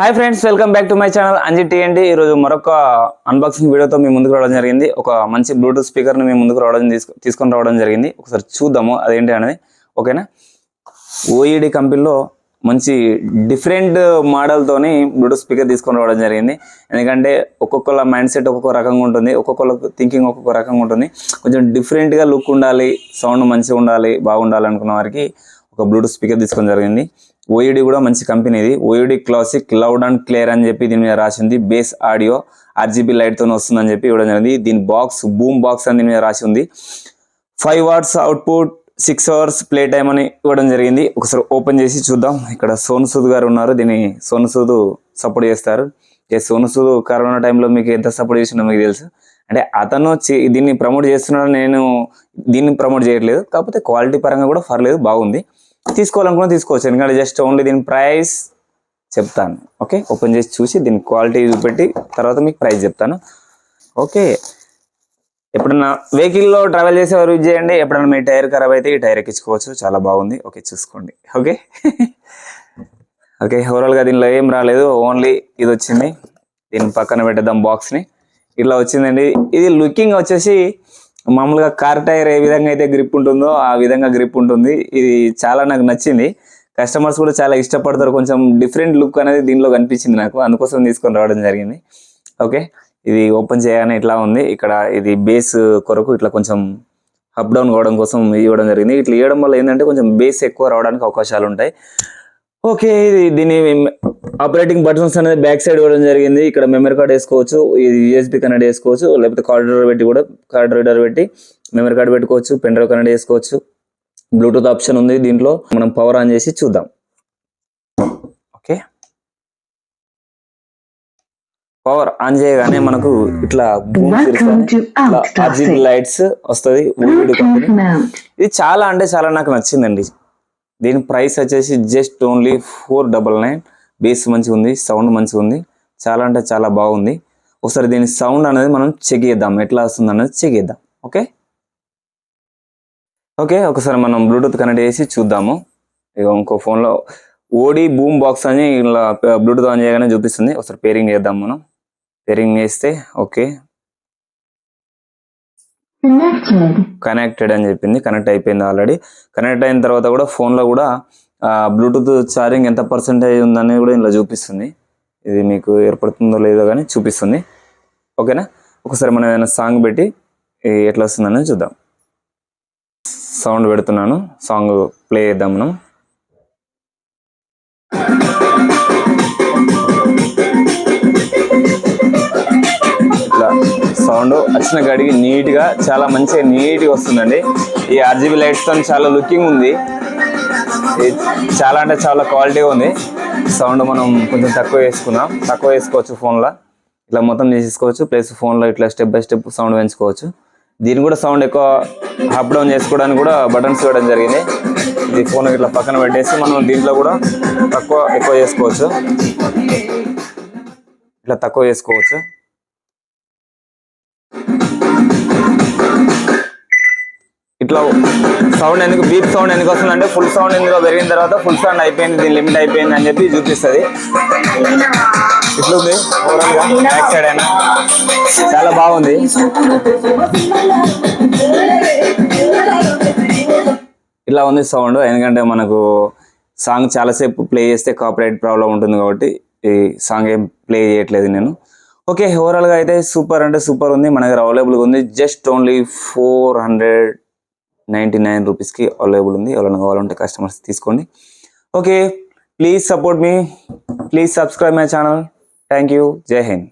Hi friends welcome back to my channel Anji TMD ఈరోజు మరొక unboxing వీడియోతో మీ ముందుకు రావడం జరిగింది. ఒక మంచి బ్లూటూత్ స్పీకర్ని మీ ముందుకు రావడం తీసుకు తీసుకొని రావడం జరిగింది. ఒకసారి చూద్దాము అదేంటి అనేది. ఓకేనా? ఓఈడి కంపెనీలో మంచి డిఫరెంట్ మోడల్తోని బ్లూటూత్ స్పీకర్ తీసుకొని రావడం జరిగింది. ఎందుకంటే ఒక్కొక్కళ్ళ మైండ్ సెట్ ఒక్కొక్క రకంగా ఉంటుంది. ఒక్కొక్కళ్ళ థింకింగ్ ఒక్కొక్క రకంగా ఉంటుంది. కొంచెం డిఫరెంట్గా లుక్ ఉండాలి సౌండ్ మంచిగా ఉండాలి బాగుండాలి అనుకున్న వారికి ఒక బ్లూటూత్ స్పీకర్ తీసుకోవడం జరిగింది. ఓఈడి కూడా మంచి కంపెనీ ఇది. OED classic loud and clear అని చెప్పి దీని మీద రాసింది. బేస్ ఆడియో ఆర్జీబీ లైట్తో వస్తుందని చెప్పి ఇవ్వడం జరిగింది. దీని బాక్స్ బూమ్ బాక్స్ అని దీని మీద రాసి ఉంది. Five watts output six hours play time అని ఇవ్వడం జరిగింది. ఒకసారి ఓపెన్ చేసి చూద్దాం. ఇక్కడ సోను సూద్ గారు ఉన్నారు. దీన్ని సోను సూద్ సపోర్ట్ చేస్తారు. ఏ సోను సూద్ కరోనా టైంలో మీకు ఎంత సపోర్ట్ చేసిందో మీకు తెలుసు. అంటే అతను దీన్ని ప్రమోట్ చేస్తున్నాడు నేను దీన్ని ప్రమోట్ చేయట్లేదు. కాకపోతే క్వాలిటీ పరంగా కూడా పర్లేదు బాగుంది. తీసుకోవాలనుకున్నా తీసుకోవచ్చు. ఎందుకంటే జస్ట్ ఓన్లీ దీని ప్రైస్ చెప్తాను. ఓకే? ఓపెన్ చేసి చూసి దీని క్వాలిటీ చూపెట్టి తర్వాత మీకు ప్రైస్ చెప్తాను. ఓకే? ఎప్పుడన్నా వెహికల్లో ట్రావెల్ చేసేవారు యూజ్ చేయండి. ఎప్పుడన్నా మీ టైర్ ఖరాబ్ అయితే ఈ టైర్ ఎక్కించుకోవచ్చు. చాలా బాగుంది. ఓకే చూసుకోండి. ఓకే? ఓకే ఓవరాల్గా దీనిలో ఏం రాలేదు. ఓన్లీ ఇది వచ్చింది. దీని పక్కన పెట్టేద్దాం బాక్స్ని ఇట్లా వచ్చిందండి. ఇది లుకింగ్ వచ్చేసి మామూలుగా కార్ టైర్ ఏ విధంగా అయితే గ్రిప్ ఉంటుందో ఆ విధంగా గ్రిప్ ఉంటుంది. ఇది చాలా నాకు నచ్చింది. కస్టమర్స్ కూడా చాలా ఇష్టపడతారు. కొంచెం డిఫరెంట్ లుక్ అనేది దీనిలో కనిపించింది నాకు. అందుకోసం తీసుకొని రావడం జరిగింది. ఓకే. ఇది ఓపెన్ చేయగానే ఇట్లా ఉంది. ఇక్కడ ఇది బేస్ కొరకు ఇట్లా కొంచెం అప్ డౌన్ కావడం కోసం ఇవ్వడం జరిగింది. ఇట్లా ఇవ్వడం వల్ల ఏంటంటే కొంచెం బేస్ ఎక్కువ రావడానికి అవకాశాలు ఉంటాయి. ఓకే. ఇది దీని ఆపరేటింగ్ బటన్స్ అనేది బ్యాక్ సైడ్ ఇవ్వడం జరిగింది. ఇక్కడ మెమరీ కార్డ్ వేసుకోవచ్చు ఇది యూఎస్బి కనెక్ట్ చేసుకోవచ్చు లేకపోతే కార్డ్ రీడర్ పెట్టి కూడా కార్డ్ రీడర్ పెట్టి మెమరీ కార్డ్ పెట్టుకోవచ్చు పెన్ డ్రైవ్ కనెక్ట్ చేసుకోవచ్చు బ్లూటూత్ ఆప్షన్ ఉంది దీంట్లో. మనం పవర్ ఆన్ చేసి చూద్దాం. ఓకే. పవర్ ఆన్ చేయగానే మనకు ఇట్లా ఆర్జీబీ. లైట్స్ వస్తుంది. ఇది చాలా అంటే చాలా నాకు నచ్చిందండి. దీని ప్రైస్ వచ్చేసి just only four double nine. Bass మంచిగా ఉంది సౌండ్ మంచిగా ఉంది చాలా అంటే చాలా బాగుంది. ఒకసారి దీని సౌండ్ అనేది మనం చెక్ చేద్దాం ఎట్లా వస్తుంది అనేది చెక్ చేద్దాం ఓకే? ఓకే ఒకసారి మనం బ్లూటూత్ కనెక్ట్ చేసి చూద్దాము. ఇక ఇంకో ఫోన్లో ఓడి బూమ్ బాక్స్ అని ఇలా బ్లూటూత్ ఆన్ చేయగానే చూపిస్తుంది. ఒకసారి పేరింగ్ చేద్దాం మనం. పేరింగ్ చేస్తే ఓకే. కనెక్టెడ్ అని చెప్పింది కనెక్ట్ అయిపోయింది ఆల్రెడీ కనెక్ట్ అయిన తర్వాత కూడా ఫోన్లో కూడా బ్లూటూత్ ఛార్జింగ్ ఎంత పర్సెంటేజ్ ఉందని కూడా ఇలా చూపిస్తుంది. ఇది మీకు ఏర్పడుతుందో లేదో కానీ చూపిస్తుంది. ఓకేనా? ఒకసారి మనం ఏదైనా సాంగ్ పెట్టి ఎట్లా వస్తుందని చూద్దాం. సౌండ్ పెడుతున్నాను. సాంగ్ ప్లే చేద్దాం మనం. సౌండ్ వచ్చిన గడికి నీట్గా చాలా మంచిగా నీట్గా వస్తుందండి. ఈ ఆర్జీబీ లైట్స్తో చాలా లుకింగ్ ఉంది. చాలా అంటే చాలా క్వాలిటీగా ఉంది. సౌండ్ మనం కొంచెం తక్కువ వేసుకున్నాం. తక్కువ వేసుకోవచ్చు ఫోన్లో. ఇట్లా మొత్తం చేసేసుకోవచ్చు ప్లస్ ఫోన్లో ఇట్లా స్టెప్ బై స్టెప్ సౌండ్ పెంచుకోవచ్చు. దీని కూడా సౌండ్ ఎక్కువ అప్ డౌన్ చేసుకోవడానికి కూడా బటన్స్ ఇవ్వడం జరిగింది. ఇది ఫోన్ ఇట్లా పక్కన పెట్టేసి మనం దీంట్లో కూడా తక్కువ ఎక్కువ చేసుకోవచ్చు. ఇట్లా తక్కువ చేసుకోవచ్చు. ఇట్లా సౌండ్ ఎందుకు బీప్ సౌండ్ ఎందుకు వస్తుంది అంటే ఫుల్ సౌండ్ ఎందుకు పెరిగిన తర్వాత ఫుల్ సౌండ్ అయిపోయింది దీని లిమిట్ అయిపోయింది అని చెప్పి చూపిస్తుంది. ఇట్లుంది బ్యాక్ సైడ్ అయినా. చాలా బాగుంది. ఇట్లా ఉంది సౌండ్ ఎందుకంటే మనకు సాంగ్ చాలాసేపు ప్లే చేస్తే కాపరేట్ ప్రాబ్లం ఉంటుంది కాబట్టి ఈ సాంగ్ ఏం ప్లే చేయట్లేదు నేను. ఓకే ఓవరాల్గా అయితే సూపర్ అంటే సూపర్ ఉంది మన దగ్గర అవైలబుల్గా ఉంది just only four hundred ninety nine రూపీస్కి అవైలబుల్ ఉంది. ఎవరైనా కావాలంటే కస్టమర్స్ తీసుకోండి. Okay please support me. Please subscribe my channel. Thank you. Jai Hind.